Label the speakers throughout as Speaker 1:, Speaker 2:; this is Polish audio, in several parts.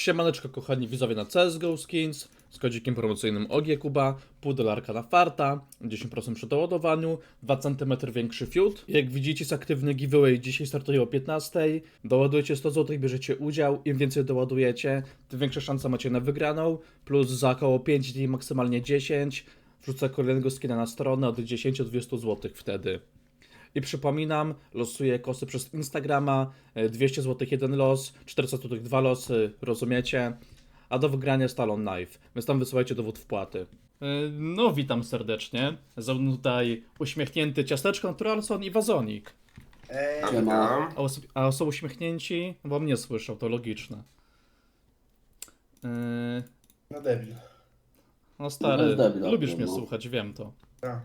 Speaker 1: Siemaneczko kochani widzowie na CSGO Skins z kodzikiem promocyjnym OGKuba, pół dolarka na farta, 10% przy doładowaniu, 2 cm większy fiut. Jak widzicie jest aktywny giveaway, dzisiaj startuje o 15. Doładujecie 100 zł, bierzecie udział, im więcej doładujecie, tym większa szansa macie na wygraną, plus za około 5 dni maksymalnie 10. Wrzucę kolejnego skina na stronę od 10 do 200 zł wtedy. I przypominam, losuję kosy przez Instagrama, e, 200 zł jeden los, 400 zł dwa losy, rozumiecie? A do wygrania jest Talon Knife, więc tam wysyłajcie dowód wpłaty. E, No, witam serdecznie. Ze mną tutaj uśmiechnięty ciasteczko, Naturalson i Wazonik.
Speaker 2: Ej,
Speaker 3: Siema.
Speaker 1: A, os- a są uśmiechnięci, bo mnie słyszą, to logiczne. E,
Speaker 2: no debil.
Speaker 1: No
Speaker 3: No
Speaker 1: stary,
Speaker 3: jest debil,
Speaker 1: lubisz mnie
Speaker 3: no.
Speaker 1: słuchać, wiem to.
Speaker 2: No.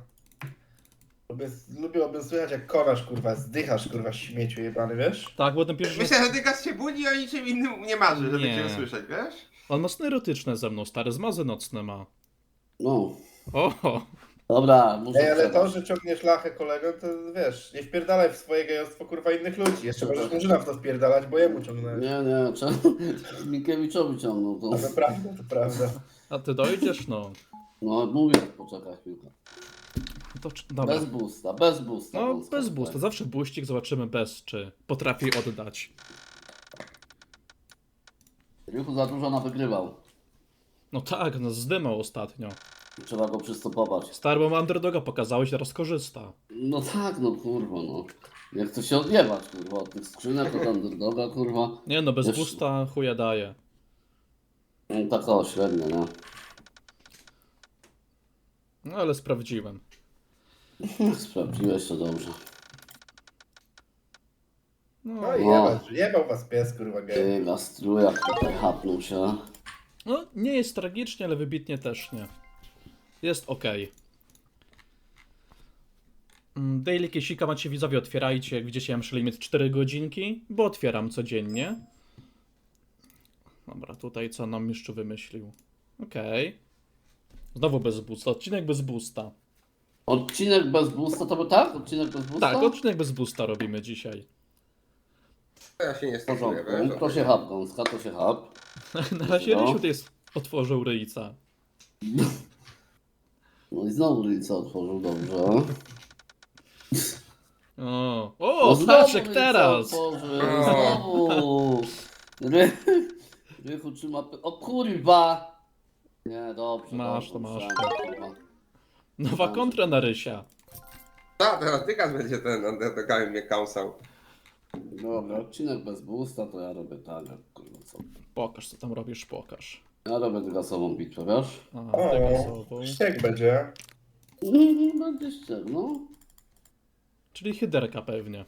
Speaker 2: Lubię, lubiłbym słychać jak konasz, kurwa, zdychasz, kurwa, śmieciu jebany, wiesz?
Speaker 1: Tak, bo ten pierwszy...
Speaker 4: Myślę, że Dygas się budzi i o niczym innym nie marzy, żeby
Speaker 1: Nie.
Speaker 4: cię usłyszeć, wiesz?
Speaker 1: On ma sny erotyczne ze mną, stary, zmazy nocne ma.
Speaker 3: No.
Speaker 1: O,
Speaker 3: Dobra, muszę
Speaker 2: Ej, ale to, że ciągniesz lachę kolegą, to wiesz, nie wpierdalaj w swoje gejostwo, kurwa, innych ludzi. Jeszcze możesz Murzyna w to wpierdalać, bo jemu ciągnąłeś.
Speaker 3: Nie, nie, czemu? Mikiewiczowi ciągnął to.
Speaker 2: A to prawda, to prawda.
Speaker 1: a ty dojdziesz? No.
Speaker 3: No, mówię, poczekaj chwilkę.
Speaker 1: To, czy- dobra.
Speaker 3: Bez boosta, bez boosta.
Speaker 1: No,
Speaker 3: wąsko
Speaker 1: bez boosta. Zawsze buścik, zobaczymy bez, czy potrafi oddać.
Speaker 3: Rychu za dużo na wygrywał.
Speaker 1: No tak, no zdymał ostatnio.
Speaker 3: Trzeba go przystopować.
Speaker 1: Stary, bo ma underdoga pokazałeś, teraz korzysta.
Speaker 3: No tak, no kurwa, no. Jak to się odjebać, kurwa, od tych skrzynek, od underdoga, kurwa.
Speaker 1: Nie no, bez
Speaker 3: Wiesz-
Speaker 1: boosta chuja daje.
Speaker 3: No tak o, średnio, no.
Speaker 1: No ale sprawdziłem.
Speaker 3: Sprawdziłeś to dobrze.
Speaker 1: No,
Speaker 2: No i
Speaker 3: No.
Speaker 2: jebać, jebał was pies, kurwa, gej.
Speaker 3: Ty, gastrujak tutaj hapnął się.
Speaker 1: no nie jest tragicznie, ale wybitnie też nie. Jest ok. Mm, Daily Kiesika macie widzowie, otwierajcie. Jak widzicie, ja mam limit 4 godzinki, bo otwieram codziennie. Dobra, tutaj co nam jeszcze wymyślił? Okej. Znowu bez boosta, odcinek bez boosta.
Speaker 3: Odcinek bez boosta, to by tak? Odcinek bez boosta?
Speaker 1: Tak, odcinek bez boosta robimy dzisiaj.
Speaker 4: Ja się nie
Speaker 3: W
Speaker 4: stosuję,
Speaker 3: porządku, to się hap, gąska, to się hap.
Speaker 1: Na razie
Speaker 3: No.
Speaker 1: Rysiu jest otworzył ryjca.
Speaker 3: No i znowu Lica otworzył dobrze.
Speaker 1: O,
Speaker 3: No
Speaker 1: o
Speaker 3: znowu
Speaker 1: Staszek teraz!
Speaker 3: Otworzył,
Speaker 4: O.
Speaker 3: znowu. Ry... Rychu trzyma... py- O kurwa! Nie, dobrze,
Speaker 1: Masz
Speaker 3: dobrze,
Speaker 1: to, masz
Speaker 3: myślałem,
Speaker 1: to.
Speaker 3: kurwa.
Speaker 1: Nowa kontra na Rysia.
Speaker 4: Tak, teraz Dygas będzie ten underdogami mnie kąsał.
Speaker 3: Dobra, odcinek bez boosta, to ja robię tak, jak kurwa co.
Speaker 1: Pokaż co tam robisz, pokaż.
Speaker 3: Ja robię dygasową bitwę, wiesz?
Speaker 1: A,
Speaker 2: O, ściek będzie.
Speaker 3: Mhm, Będzie ściek, no.
Speaker 1: Czyli hyderka pewnie.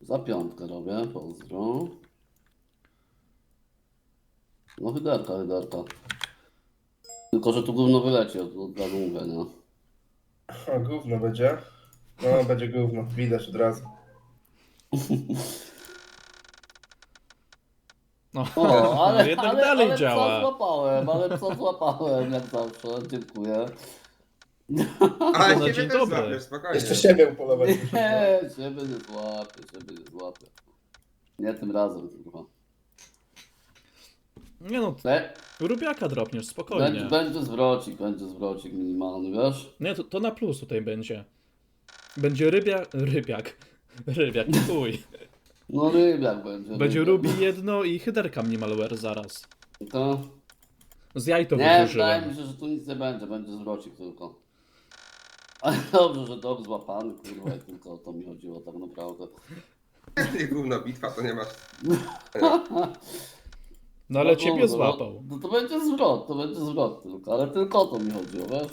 Speaker 3: Za piątkę robię, pozdro. No hyderka, hyderka. Tylko, że tu gówno wyleci od, od razu mówię, nie?
Speaker 2: O, gówno będzie. No, będzie gówno, widać od razu.
Speaker 1: No,
Speaker 3: O, ale,
Speaker 1: jednak
Speaker 3: ale,
Speaker 1: dalej
Speaker 3: ale
Speaker 1: działa.
Speaker 3: co złapałem, ale co złapałem, jak zawsze, dziękuję.
Speaker 4: Ale
Speaker 1: No,
Speaker 4: ciebie
Speaker 1: dzień
Speaker 4: też
Speaker 1: dobry.
Speaker 4: złapiesz, spokojnie.
Speaker 2: Jeszcze siebie upolować.
Speaker 3: Nie, ciebie nie złapię, ciebie nie złapię. Nie tym razem, kurwa.
Speaker 1: Nie no,
Speaker 3: Le,
Speaker 1: rubiaka dropniesz,
Speaker 3: będzie,
Speaker 1: spokojnie.
Speaker 3: będzie zwrocik, będzie zwrocik minimalny, wiesz?
Speaker 1: Nie, to, to na plus tutaj będzie. Będzie rybia... rybiak. Rybiak, chuj.
Speaker 3: No rybiak będzie.
Speaker 1: Będzie rubi jedno i hyderka minimalware zaraz.
Speaker 3: To...
Speaker 1: Z jaj to
Speaker 3: Nie, wydaje mi się, że tu nic nie będzie, będzie zwrocik tylko. Ale dobrze, że dog złapany, kurwa, i tylko o to mi chodziło tak naprawdę.
Speaker 4: Gówno bitwa, to nie masz...
Speaker 1: No ale
Speaker 3: No,
Speaker 1: ciebie
Speaker 3: no,
Speaker 1: złapał.
Speaker 3: No to będzie zwrot, to będzie zwrot tylko, ale tylko o to mi chodziło, wiesz?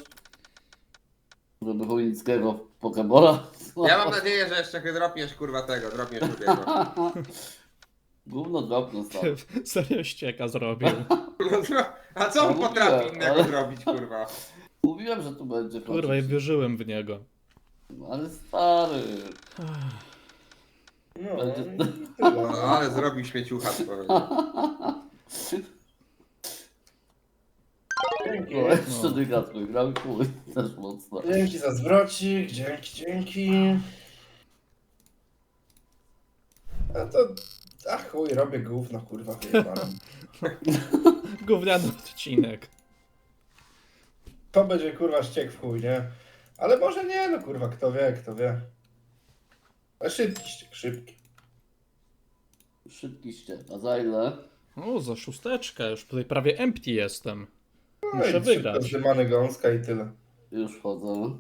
Speaker 3: Żeby Chojnickiego w
Speaker 4: Ja mam nadzieję, że jeszcze dropniesz kurwa tego, dropniesz drugiego.
Speaker 3: Gówno dropnął stary.
Speaker 1: Serio ścieka zrobił.
Speaker 4: A co on
Speaker 3: No
Speaker 4: potrafi
Speaker 3: mówiłem,
Speaker 4: innego
Speaker 3: ale-
Speaker 4: zrobić, kurwa?
Speaker 3: Mówiłem, że tu będzie
Speaker 1: Kurwa, ja wierzyłem w niego.
Speaker 3: Ale stary.
Speaker 2: No,
Speaker 3: Będzie-
Speaker 2: i
Speaker 4: No, ale zrobił śmieciucha swoją.
Speaker 2: Dzięki.
Speaker 3: No, jeszcze wygrał i chuj, też mocno.
Speaker 2: Dzięki za zwrocik, dzięki, dzięki. A to A chuj, robię gówno, kurwa, wyjebane.
Speaker 1: Gówniany odcinek.
Speaker 2: To będzie kurwa ściek w chuj, nie? Ale może nie, no kurwa, kto wie, kto wie. A szybki ściek, szybki.
Speaker 3: Szybki ściek. A za ile?
Speaker 1: O, za szósteczkę. Już tutaj prawie empty jestem.
Speaker 2: No
Speaker 1: Muszę
Speaker 2: i
Speaker 1: wygrać.
Speaker 2: Zdymany gąska i tyle.
Speaker 3: Już wchodzę.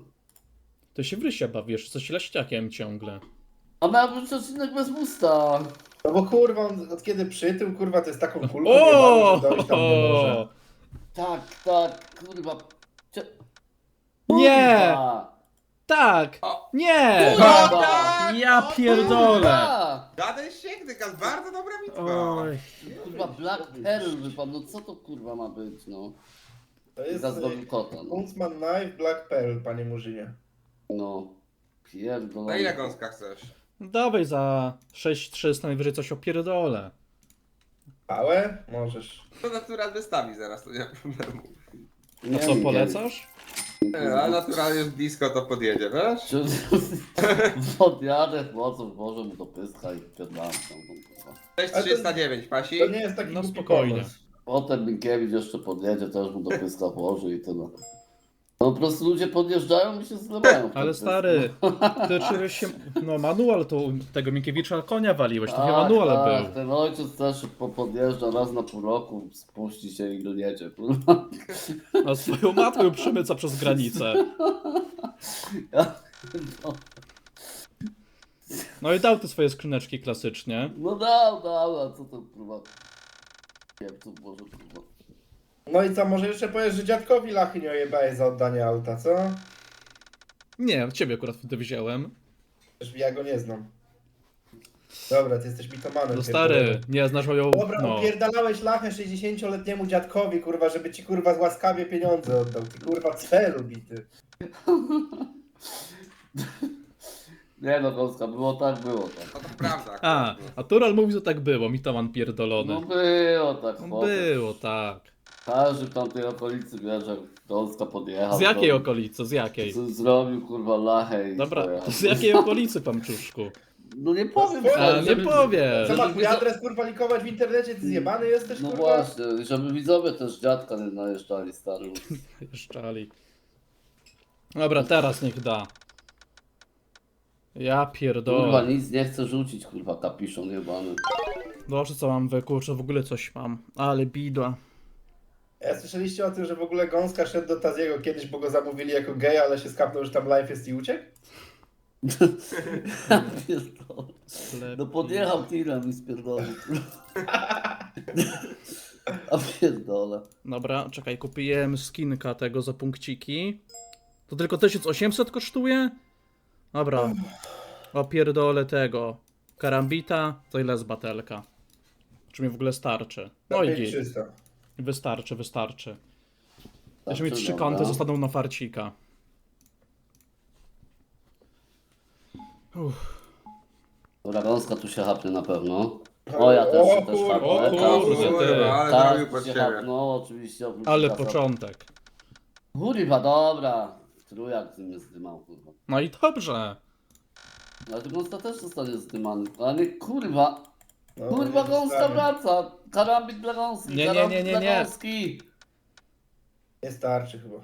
Speaker 1: Ty się w rysie bawisz, coś leściakiem ciągle.
Speaker 3: A miał być odcinek bez busta.
Speaker 2: No bo kurwa, on od kiedy przytył, kurwa, to jest taką kulką
Speaker 1: O!
Speaker 2: że dojść tam nie może.
Speaker 3: Tak, tak, kurwa. Cie...
Speaker 1: Nie!
Speaker 3: Kurwa!
Speaker 1: Tak!
Speaker 4: O.
Speaker 1: Nie!
Speaker 3: Kurwa!
Speaker 4: tak!
Speaker 1: Ja
Speaker 4: O,
Speaker 1: pierdolę!
Speaker 3: Kurwa!
Speaker 4: Żaden tylko bardzo dobra bitwa.
Speaker 1: Oj.
Speaker 3: Kurwa, Black Pearl wypadł. No co to kurwa ma być, no?
Speaker 2: To jest
Speaker 3: Za zdobył kota, no.
Speaker 2: Huntsman Knife Black Pearl, panie Murzynie.
Speaker 3: No. Pierdolę.
Speaker 4: Na ile gąska chcesz?
Speaker 1: Dawaj za 6-300 najwyżej coś opierdolę.
Speaker 2: Pałę? Możesz.
Speaker 4: To natural wystawi zaraz, to nie ma problemu.
Speaker 1: A co, polecasz?
Speaker 4: E, A natural jest blisko, to podjedzie, wiesz?
Speaker 3: Podjadę mocą, włożę mu do pyska i pierdalam tam, no, kurwa.
Speaker 4: 6309, pasi?
Speaker 2: To nie jest taki
Speaker 1: No
Speaker 2: głupi
Speaker 1: spokojnie.
Speaker 2: pomysł.
Speaker 3: Potem Minkiewicz jeszcze podjedzie, też mu do pyska włoży i tyle. No po prostu ludzie podjeżdżają i się zlewają.
Speaker 1: Ale stary, ty czułeś się... No manual to tego Minkiewicza konia waliłeś, to chyba manual
Speaker 3: tak,
Speaker 1: był.
Speaker 3: ten ojciec też po- podjeżdża raz na pół roku, spuści się i dojedzie, kurwa.
Speaker 1: A swoją matkę przemyca przez granicę.
Speaker 3: Ja, no,
Speaker 1: No i dał te swoje skrzyneczki klasycznie.
Speaker 3: no dał, dał, a co to kurwa? Jak to może kurwa?
Speaker 2: No i co, może jeszcze powiesz, że dziadkowi lachy nie ojebałeś za oddanie auta, co?
Speaker 1: Nie, ciebie akurat wtedy wziąłem.
Speaker 2: Przecież ja go nie znam. Dobra, ty jesteś mitomanem.
Speaker 1: No stary,
Speaker 2: pierdolony.
Speaker 1: nie znasz moją...
Speaker 2: Dobra,
Speaker 1: No.
Speaker 2: upierdalałeś lachę 60-letniemu dziadkowi, kurwa, żeby ci kurwa łaskawie pieniądze oddał. Ty kurwa celu bity.
Speaker 3: Nie no, Gąska, było tak, było tak.
Speaker 4: No to prawda.
Speaker 1: A,
Speaker 4: akurat.
Speaker 1: a Tural mówi, że tak było, mitoman pierdolony.
Speaker 3: No było tak,
Speaker 1: No
Speaker 3: chłopie.
Speaker 1: było, tak.
Speaker 3: Każdy w tamtej okolicy wie, że Gąska podjechał.
Speaker 1: Z jakiej okolicy, z jakiej?
Speaker 3: z- Zrobił kurwa lachę i
Speaker 1: Dobra,
Speaker 3: pojechał.
Speaker 1: to z jakiej okolicy, pamczuszku?
Speaker 3: No nie powiem.
Speaker 2: A,
Speaker 3: co,
Speaker 1: nie
Speaker 3: żeby-
Speaker 1: powiesz.
Speaker 2: Masz mój adres kurwa likować w internecie? Ty zjebany jesteś
Speaker 3: No
Speaker 2: kurwa?
Speaker 3: właśnie, żeby widzowie też dziadka nie najeżdżali stary.
Speaker 1: Jeszcze Dobra, teraz niech da. Ja
Speaker 3: Kurwa
Speaker 1: pierdolę.
Speaker 3: nic nie chce rzucić, kurwa kapiszon jebany.
Speaker 1: Dobrze, co mam wy, kurczę, w ogóle coś mam. Ale bidła.
Speaker 2: Ja słyszeliście o tym, że w ogóle Gąska szedł do Taziego kiedyś, bo go zamówili jako geja, ale się skapnął, że tam live jest i uciekł?
Speaker 3: Pierdolę. No podjechał tirem i spierdolił. A pierdolę.
Speaker 1: Dobra, czekaj, kupiłem skinka tego za punkciki. To tylko 1800 kosztuje? Dobra. Opierdolę tego. Karambita, to ile z batelka? Czy mi w ogóle starczy? No i git.
Speaker 2: 300.
Speaker 1: Wystarczy, wystarczy. Jeszcze mi trzy kąty zostaną na farcika. Uff.
Speaker 3: Dobra, gąska tu się hapnie na pewno. O, ja też się też hapnę.
Speaker 1: o
Speaker 3: Tak,
Speaker 1: kurde, ty.
Speaker 4: Ale
Speaker 3: Tak,
Speaker 4: zrobił pod
Speaker 3: się
Speaker 4: ciebie.
Speaker 3: hapnął, oczywiście. oprócz
Speaker 1: Ale
Speaker 3: kasa.
Speaker 1: początek.
Speaker 3: Kurwa, dobra. Trójak z nim jest zdymał, kurwa.
Speaker 1: No i dobrze.
Speaker 3: Ale to gąska też zostanie zdymany. Ale nie, kurwa.
Speaker 2: No,
Speaker 3: Kurwa,
Speaker 2: nie
Speaker 3: gąska wraca. Karambit dla gąski.
Speaker 1: Nie, nie, nie, nie, nie.
Speaker 2: Nie starczy chyba.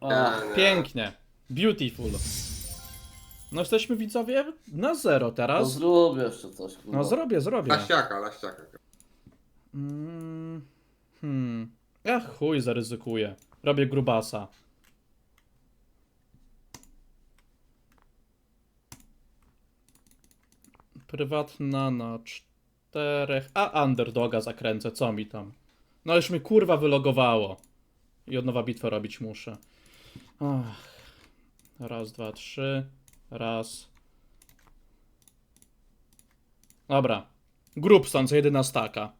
Speaker 2: No.
Speaker 1: Pięknie. Beautiful. No jesteśmy widzowie na zero
Speaker 3: to
Speaker 1: teraz.
Speaker 3: zrób jeszcze coś, kurwa.
Speaker 1: No zrobię, zrobię.
Speaker 4: Laściaka, laściaka.
Speaker 1: Mm, Hmm. Ja chuj zaryzykuję. Robię grubasa. Prywatna na czterech. A underdoga zakręcę, co mi tam? No już mi kurwa wylogowało. I od nowa bitwę robić muszę. Ach. Raz, dwa, trzy. Raz. Dobra. Grupson, co jedyna staka.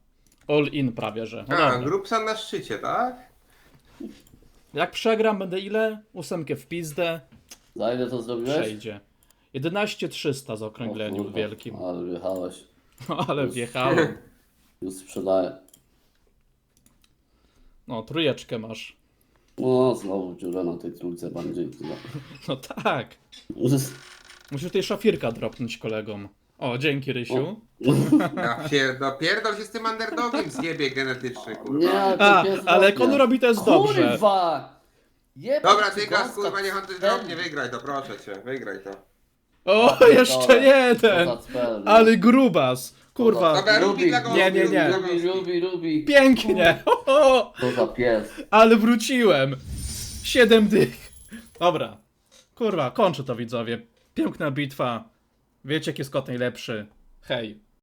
Speaker 1: All in prawie, że. No
Speaker 4: A,
Speaker 1: dobra.
Speaker 4: Grupsan na szczycie, tak?
Speaker 1: Jak przegram, będę ile? Ósemkę w pizdę.
Speaker 3: Za ile to zrobiłeś?
Speaker 1: Przejdzie. 11,300 za
Speaker 3: O
Speaker 1: okrągleniem
Speaker 3: kurwa,
Speaker 1: wielkim.
Speaker 3: Ale wjechałeś.
Speaker 1: No ale wjechałem.
Speaker 3: Już sprzedaję.
Speaker 1: No, trójeczkę masz.
Speaker 3: No, znowu dziurę na tej trójce będzie i tyle.
Speaker 1: No tak. Musisz tej szafirka dropnąć kolegom. O, dzięki Rysiu.
Speaker 4: Ja pierdol, pierdol się z tym underdogiem zjebie genetyczny, kurwa.
Speaker 3: Nie,
Speaker 1: A, ale jak on robi to jest dobrze.
Speaker 3: Kurwa! Jebać
Speaker 4: Dobra,
Speaker 3: ci
Speaker 4: Tygas,
Speaker 3: gąska
Speaker 4: kurwa, niech on
Speaker 3: cpel.
Speaker 4: drobnie, wygraj to, proszę cię, wygraj to.
Speaker 1: O, jeszcze jeden!
Speaker 3: No.
Speaker 1: Ale grubas! Kurwa,
Speaker 4: Dobra,
Speaker 3: Rubi,
Speaker 4: Rubi dla gąski,
Speaker 1: Nie, nie, nie.
Speaker 4: dla
Speaker 3: Rubi,
Speaker 4: gąski.
Speaker 3: Rubi, Rubi.
Speaker 1: pięknie! Ho, ho.
Speaker 3: Co za pies.
Speaker 1: Ale wróciłem! Siedem dych. Dobra. Kurwa, kończę to widzowie. Piękna bitwa. Wiecie, jaki jest kot najlepszy. Hej.